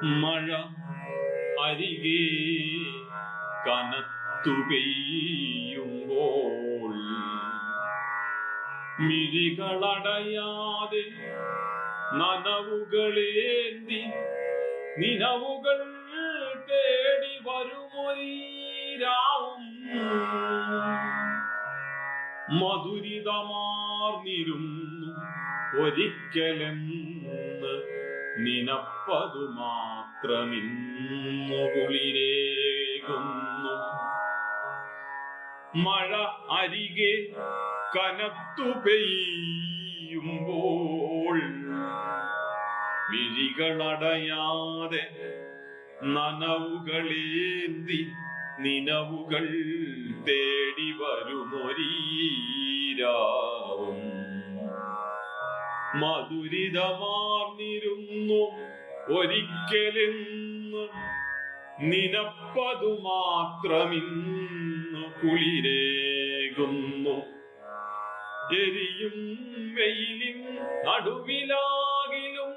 മഴ അരികെ കനത്തു പെയ്യുമ്പോൾ മിഴികളടയാതെ നനവുകളേന്തി നിലവുകൾ തേടി വരുമൊരീരാവും മധുരിതമാർന്നിരുന്നു ഒരിക്കലെന്ന് നിനപ്പതു മാത്രമിന്നു കുളിരേകുന്നു മഴ അരികെ കനത്തു പെയ്യുമ്പോൾ വിഴികളടയാതെ നനവുകളേന്തി നിനവുകൾ തേടി വരുമൊരീരാവും. മധുരിതമാർന്നിരുന്നു ഒരിക്കലെന്ന് നിനപ്പതു മാത്രമിന്നു കുളിരേകുന്നു. എരിയും വെയിലും നടുവിലാകിലും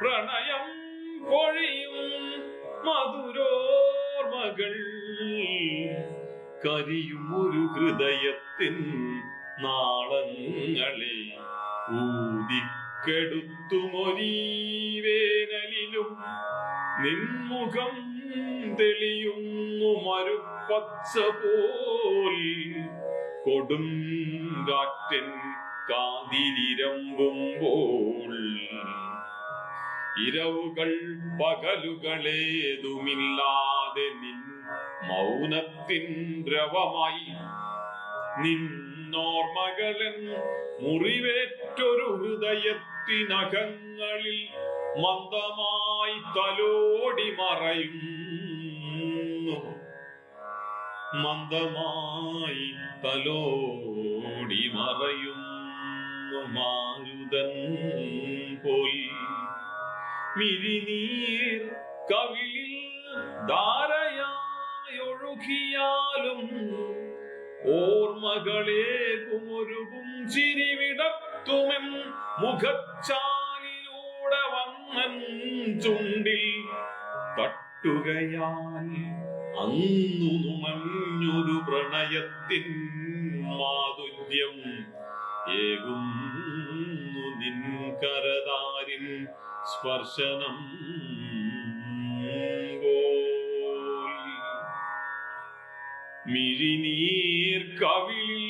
പ്രണയം പൊഴിയും മധുരോർമകൾ കരിയും ഒരു ഹൃദയത്തിൻ നാളങ്ങളെ ഊതിക്കെടുത്തുമൊരീ വേനലിലും നിൻമുഖം തെളിയുന്നു മരുപ്പച്ച പോൽ കൊടും കാറ്റൻ കാതിരിരമ്പുമ്പോൾ ഇരവുകൾ പകലുകളേതുമില്ലാതെ നിൻ മൗനത്തിൻ ദ്രവമായി നിന്നോർമകളൻ മുറിവേറ്റൊരു ഹൃദയത്തിനകങ്ങളിൽ മന്ദമായി തലോടി മറയുന്നു. മന്ദമായി തലോടി മറയുന്നു മാരുതൻ പോൽ. മിരിനീർ കവിളിൽ ധാരയായൊഴുകിയാലും ഓർമ്മകളേകും ഒരു ചിരിവിടത്തുമെം മുഖച്ചാലിലൂടെ വന്നൻ ചുണ്ടിൽ തട്ടുകയാൽ അന്നു നുണഞ്ഞൊരു പ്രണയത്തിൻ മാധുര്യം ഏകുന്നു നിൻ കരതാരിൻ സ്പർശനം പോൽ. മിഴിനീർ കവിളിൽ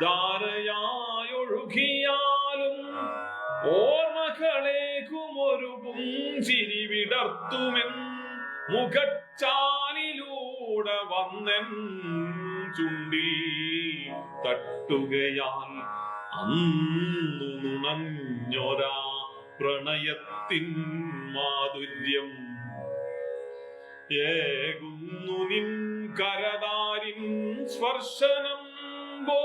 ധാരയായൊഴുകിയാലും ഒരു പുഞ്ചിരി വിടർത്തുമെൻ മുഖച്ചാലിലൂടെ വന്നെൻ ചുണ്ടിൽ തട്ടുകയാൽ അന്നു നുണഞ്ഞൊരാ പ്രണയത്തിൻ മാധുര്യം ഏകുന്നു നിൻ കരതാരിൻ സ്പർശനം പോ